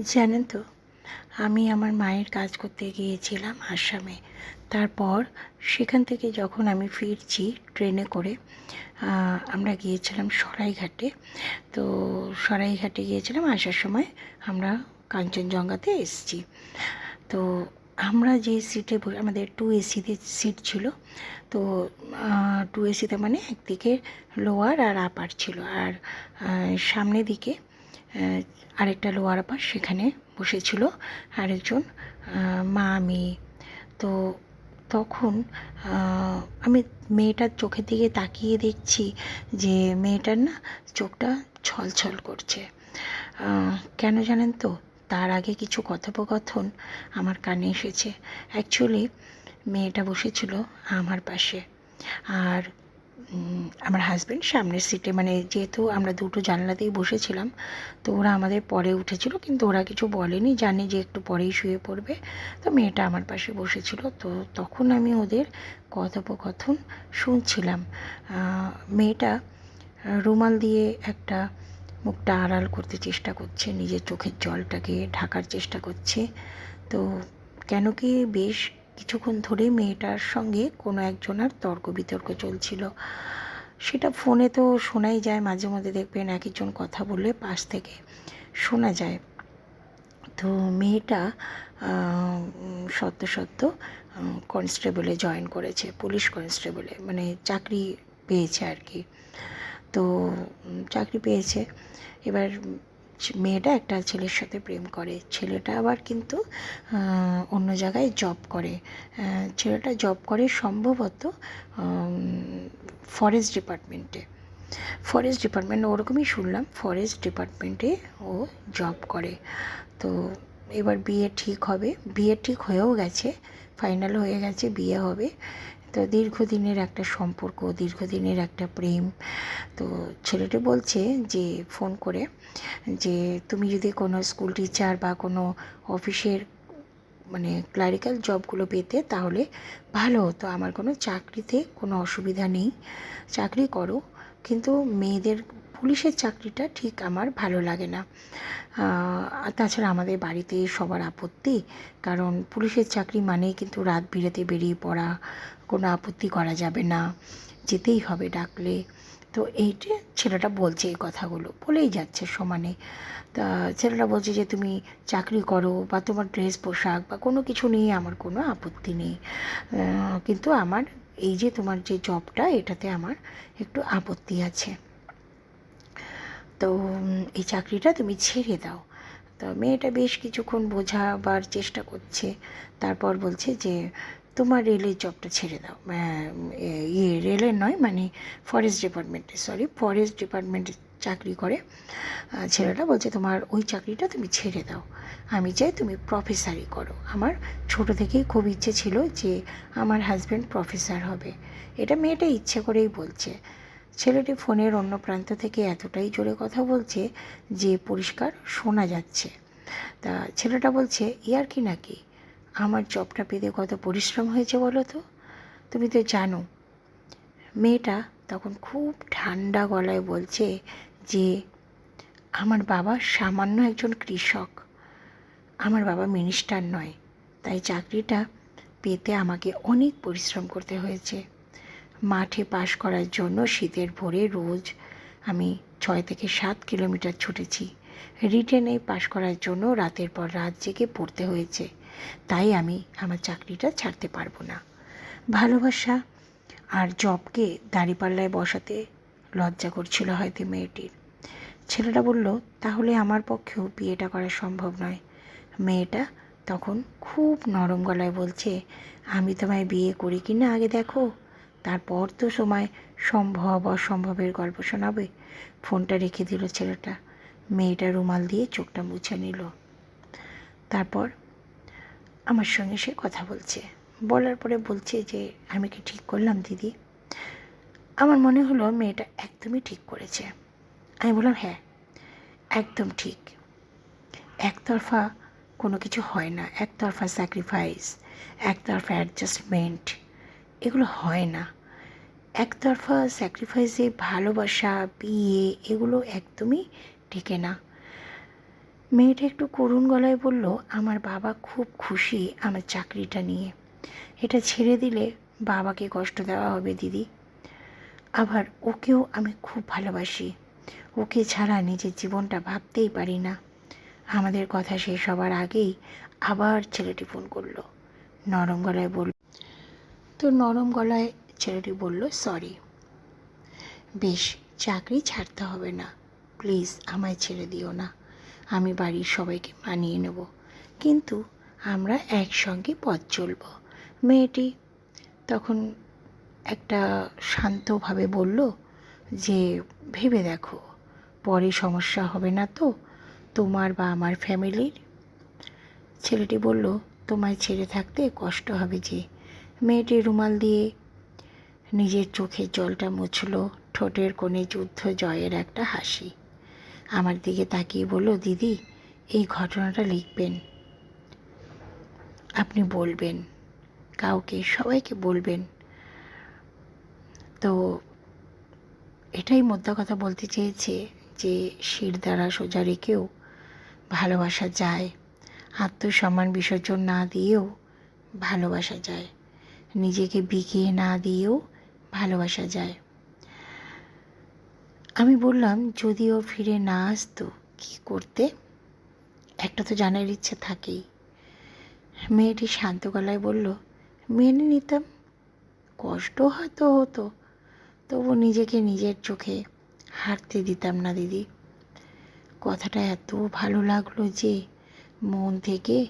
জানেন তো আমি আমার মায়ের কাজ করতে গিয়েছিলাম আসামে। তারপর সেখান থেকে যখন আমি ফিরছি ট্রেনে করে আমরা গিয়েছিলাম সরাইঘাটে। তো সরাইঘাটে গিয়েছিলাম আসার সময় আমরা কাঞ্চনজঙ্ঘাতে এসেছি। তো আমরা যে সিটে আমাদের টু এসিতে সিট ছিল। তো টু এসিতে মানে একদিকে লোয়ার আর আপার ছিল। আর আহ, সামনের দিকে আরেকটা লোয়ার আপার সেখানে বসেছিল আরেকজন মা, মেয়ে। তো তখন আমি মেয়েটার চোখের দিকে তাকিয়ে দেখছি যে মেয়েটার না চোখটা ছলছল করছে। কেন জানেন তো? তার আগে কিছু কথোপকথন আমার কানে এসেছে। অ্যাকচুয়ালি মেয়েটা বসেছিল আমার পাশে। আর আমার হাজব্যান্ড সামনের সিটে মানে যেহেতু আমরা দুটো জানলাতেই বসেছিলাম, তো ওরা আমাদের পরে উঠেছিল, কিন্তু ওরা কিছু বলেনি, জানে যে একটু পরেই শুয়ে পড়বে। তো মেয়েটা আমার পাশে বসেছিল, তো তখন আমি ওদের কথোপকথন শুনছিলাম। মেয়েটা রুমাল দিয়ে একটা মুখটা আড়াল করতে চেষ্টা করছে, নিজের চোখের জলটাকে ঢাকার চেষ্টা করছে। তো কেন কি বেশ কিছুক্ষণ ধরে মেয়েটার সঙ্গে কোনো একজনের তর্ক বিতর্ক চলছিল। সেটা ফোনে তো শোনাই যায়, মাঝে মধ্যে দেখবেন এক একজন কথা বললে পাশ থেকে শোনা যায়। তো মেয়েটা সদ্য সদ্য কনস্টেবলে জয়েন করেছে, পুলিশ কনস্টেবলে মানে চাকরি পেয়েছে আর কি। তো চাকরি পেয়েছে। এবার মেয়েটা একটা ছেলের সাথে প্রেম করে। ছেলেটা আবার কিন্তু অন্য জায়গায় জব করে। ছেলেটা জব করে সম্ভবত ফরেস্ট ডিপার্টমেন্টে ফরেস্ট ডিপার্টমেন্ট ওরকমই শুনলাম ফরেস্ট ডিপার্টমেন্টে ও জব করে। তো এবার বিয়ে ঠিক হবে। বিয়ে ঠিক হয়েও গেছে ফাইনাল হয়ে গেছে, বিয়ে হবে। তো দীর্ঘদিনের একটা সম্পর্ক, দীর্ঘদিনের একটা প্রেম। তো ছেলেটি বলছে যে, ফোন করে যে, তুমি যদি কোনো স্কুল টিচার বা কোনো অফিসের মানে ক্লারিক্যাল জবগুলো পেতে, তাহলে ভালো হতো। আমার কোনো চাকরিতে কোনো অসুবিধা নেই। চাকরি করো। কিন্তু মেয়েদের পুলিশের চাকরিটা ঠিক আমার ভালো লাগে না। তাছাড়া আমাদের বাড়িতে সবার আপত্তি, কারণ পুলিশের চাকরি মানেই কিন্তু রাত বিরেতে বেরিয়ে পড়া, কোনো আপত্তি করা যাবে না, যেতেই হবে ডাকলে। তো এইটা ছেলেটা বলছে এই কথাগুলো, বলেই যাচ্ছে সমানে। তা ছেলেটা বলছে যে, তুমি চাকরি করো বা তোমার ড্রেস, পোশাক বা কোনো কিছু নিয়ে আমার কোনো আপত্তি নেই। কিন্তু আমার এই যে তোমার যে জবটা, এটাতে আমার একটু আপত্তি আছে। তো এই চাকরিটা তুমি ছেড়ে দাও। তো মেয়েটা বেশ কিছুক্ষণ বোঝাবার চেষ্টা করছে। তারপর বলছে যে, তোমার রেলের জবটা ছেড়ে দাও। ইয়ে রেলের নয় মানে ফরেস্ট ডিপার্টমেন্টে সরি ফরেস্ট ডিপার্টমেন্টে চাকরি করে। ছেলেটা বলছে, তোমার ওই চাকরিটা তুমি ছেড়ে দাও। আমি চাই তুমি প্রফেসারই করো। আমার ছোট থেকেই খুব ইচ্ছে ছিল যে, আমার হাজব্যান্ড প্রফেসর হবে। এটা মেয়েটা ইচ্ছে করেই বলছে। ছেলেটি ফোনের অন্য প্রান্ত থেকে এতটাই জোরে কথা বলছে যে পরিষ্কার শোনা যাচ্ছে। তা ছেলেটা বলছে, ইয়ার কি নাকি? আমার জবটা পেতে কত পরিশ্রম হয়েছে বলো তো? তুমি তো জানো। মেয়েটা তখন খুব ঠান্ডা গলায় বলছে যে, আমার বাবা সামান্য একজন কৃষক। আমার বাবা মিনিস্টার নয়, তাই চাকরিটা পেতে আমাকে অনেক পরিশ্রম করতে হয়েছে। মাঠে পাশ করার জন্য শীতের ভোরে রোজ আমি ছয় থেকে সাত কিলোমিটার ছুটেছি। রিটেনে পাশ করার জন্য রাতের পর রাত জেগে পড়তে হয়েছে। তাই আমি আমার চাকরিটা ছাড়তে পারব না। ভালোবাসা আর জবকে দাঁড়িপাল্লায় বসাতে লজ্জা করছিল হয়তো মেয়েটির। ছেলেটা বলল, তাহলে আমার পক্ষেও বিয়েটা করা সম্ভব নয়। মেয়েটা তখন খুব নরম গলায় বলছে, আমি তোমায় বিয়ে করি কি না আগে দেখো। তারপর তো সময় সম্ভব অসম্ভবের গল্প শোনাবে। ফোনটা রেখে দিল ছেলেটা। মেয়েটা রুমাল দিয়ে চোখটা মুছে নিল। তারপর আমার সঙ্গে সে কথা বলছে। বলার পরে বলছে যে, আমি কি ঠিক করলাম, দিদি? আমার মনে হলো মেয়েটা একদমই ঠিক করেছে। আমি বললাম হ্যাঁ একদম ঠিক। একতরফা কোনো কিছু হয় না। একতরফা স্যাক্রিফাইস একতরফা অ্যাডজাস্টমেন্ট এগুলো হয় না। একতরফা স্যাক্রিফাইসে ভালোবাসা, বিয়ে এগুলো একদমই টেকে না। মেয়েটা একটু করুণ গলায় বলল, আমার বাবা খুব খুশি আমার চাকরিটা নিয়ে। এটা ছেড়ে দিলে বাবাকে কষ্ট দেওয়া হবে, দিদি। আবার ওকেও আমি খুব ভালোবাসি। ওকে ছাড়া নিজের জীবনটা ভাবতেই পারি না। আমাদের কথা শেষ হবার আগেই আবার ছেলেটি ফোন করল। নরম গলায় বলল তো নরম গলায় ছেলেটি বলল সরি বেশ, চাকরি ছাড়তে হবে না। প্লিজ আমায় ছেড়ে দিও না। আমি বাড়ির সবাইকে মানিয়ে নেব। কিন্তু আমরা একসঙ্গে পথ চলব। মেয়েটি তখন একটা শান্তভাবে বলল, যে ভেবে দেখো, পরে সমস্যা হবে না তো? তোমার বা আমার ফ্যামিলির? ছেলেটি বলল, তোমায় ছেড়ে থাকতে কষ্ট হবে যে মেয়েটি রুমাল দিয়ে নিজের চোখের জলটা মুছল, ঠোঁটের কোণে যুদ্ধ জয়ের একটা হাসি। আমার দিকে তাকিয়ে বলল, দিদি, এই ঘটনাটা লিখবেন। আপনি বলবেন, কাউকে, সবাইকে বলবেন। তো এটাই মোদ্দা কথা বলতে চেয়েছে যে শির দ্বারা সোজা রেখেও ভালোবাসা যায়। আত্মসম্মান বিসর্জন না দিয়েও ভালোবাসা যায়। নিজেকে বিকিয়ে না দিয়েও ভালোবাসা যায়। আমি বললাম, যদিও ফিরে না আসতো, কী করতে? একটা তো জানার ইচ্ছে থাকেই। মেয়েটি শান্ত গলায় বলল, মেনে নিতাম, কষ্ট হয়তো হতো, তবু নিজেকে নিজের চোখে হারতে দিতাম না দিদি। কথাটা এত ভালো লাগল যে মন থেকে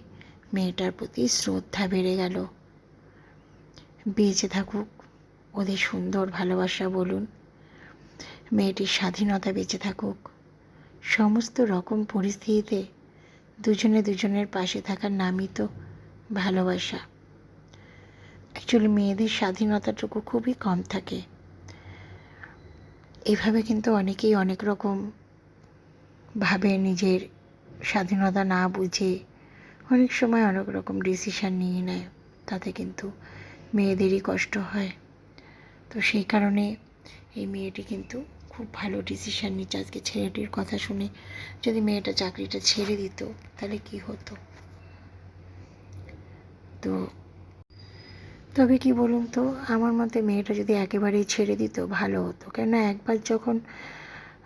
মেয়েটার প্রতি শ্রদ্ধা বেড়ে গেল। বেঁচে থাকুক, ওদের সুন্দর ভালোবাসা বলুন, মেয়েটির স্বাধীনতা বেঁচে থাকুক। সমস্ত রকম পরিস্থিতিতে দুজনে দুজনের পাশে থাকার নামই তো ভালোবাসা। অ্যাকচুয়ালি মেয়েদের স্বাধীনতাটুকু খুবই কম থাকে। এভাবে কিন্তু অনেকেই অনেক রকম ভাবে নিজের স্বাধীনতা না বুঝে অনেক সময় অনেক রকম ডিসিশান নিয়ে নেয়, তাতে কিন্তু মেয়েদেরই কষ্ট হয়। তো সেই কারণে এই মেয়েটি কিন্তু খুব ভালো ডিসিশান নিচ্ছে। আজকে ছেলেটির কথা শুনে যদি মেয়েটা চাকরিটা ছেড়ে দিত, তাহলে কি হতো? তো তবে কি বলুন তো, আমার মতে মেয়েটা যদি একেবারেই ছেড়ে দিত, ভালো হতো। কেননা একবার যখন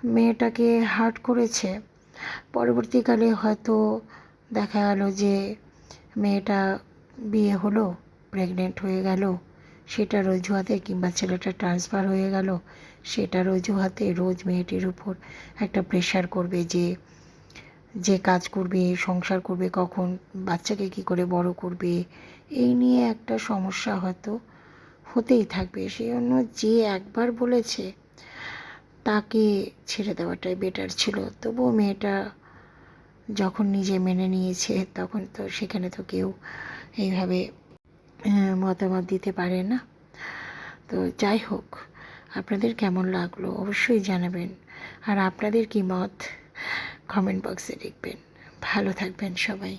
মেয়েটাকে হার্ট করেছে, পরবর্তীকালে হয়তো দেখা গেল যে মেয়েটা বিয়ে হলো। প্রেগনেন্ট হয়ে গেল, সেটার অজুহাতে কিংবা ছেলেটা ট্রান্সফার হয়ে গেল, সেটার অজুহাতে রোজ মেয়েটির উপর একটা প্রেশার করবে যে যে কাজ করবে, সংসার করবে, কখন বাচ্চাকে কি করে বড় করবে, এই নিয়ে একটা সমস্যা হয়তো হতেই থাকবে। সেই জন্য যে একবার বলেছে, তাকে ছেড়ে দেওয়াটাই বেটার ছিল। তবুও মেয়েটা যখন নিজে মেনে নিয়েছে, তখন তো সেখানে তো কেউ এইভাবে মতামত দিতে পারে না। তো যাই হোক, আপনাদের কেমন লাগল অবশ্যই জানাবেন। আর আপনাদের কি মত? কমেন্ট বক্সে লিখবেন। ভালো থাকবেন সবাই।